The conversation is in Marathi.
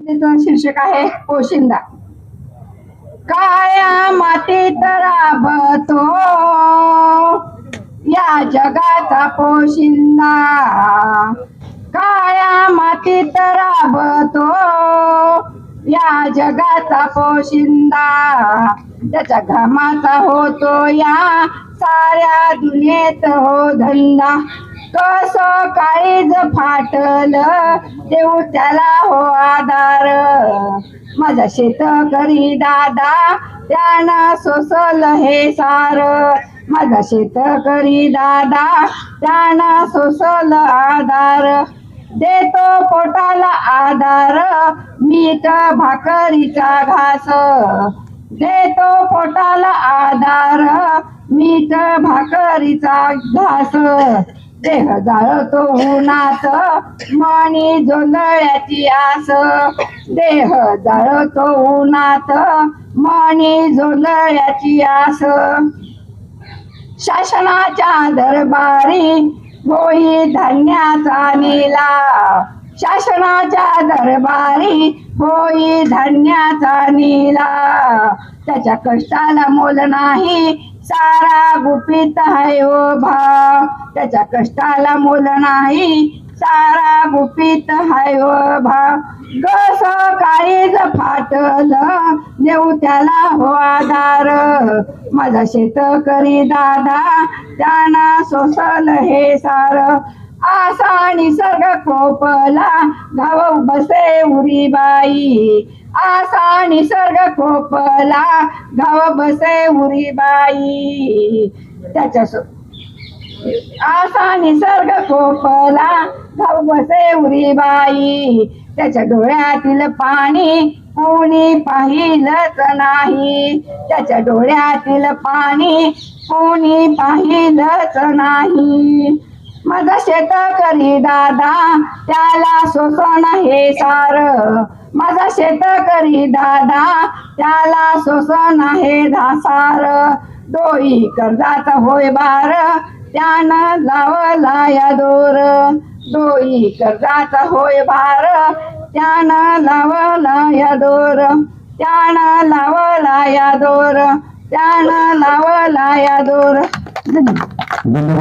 शीर्षक आहे पोशिंदा काळ्या मातीत राबतो. या जगाचा पोशिंदा काळ्या मातीत राबतो. या जगाचा पोशिंदा त्याच्या घामाचा होतो या साऱ्या दुनियेत हो धंदा. कस काळीज फाटल देऊ त्याला हो आधार. माझा शेत करी दादा त्यानं सोसल हे सार. माझा शेत करी दादा त्यानं सोसल आधार. देतो पोटाला आधार मीठ भाकरीचा घास. देतो पोटाला आधार मीठ भाकरीचा घास. देह जाळतो उन्हात मणी जोंधळ्याची आस. देह जाळतो उन्हात मणी जोंधळ्याची आस. शासनाच्या दरबारी होई धान्याचा निला शासनाच्या दरबारी होई धान्याचा निला. त्याच्या कष्टाला मोल नाही सारा गुपित आहे ओ भाव. त्याच्या कष्टाला मोल नाही सारा गुपित आहे ओ भाव. गस काळीज फाटल देऊ त्याला हो आधार. माझा शेत करी दादा त्यांना सोसल हे सार. आसा निसर्ग खोपला गाव बसे उरी बाई. आसा निसर्ग कोपला गाव बसे उरी बाई. त्याच्या आसा निसर्ग कोपला गाव बसे उरी बाई. त्याच्या डोळ्यातील पाणी कोणी पाहिलंच नाही. त्याच्या डोळ्यातील पाणी कोणी पाहिलंच नाही. माझा शेत करी दादा त्याला सोसण हे सार. माझा शेत करी दादा त्याला सोसण हे धासार. डोई कर्जाचा होय बार त्यानं लावला या दोर. डोई कर्जाचा होय भार त्यानं लावला या दोर. त्यानं लावला या दोर त्यानं लावला या दोर. धन्यवाद.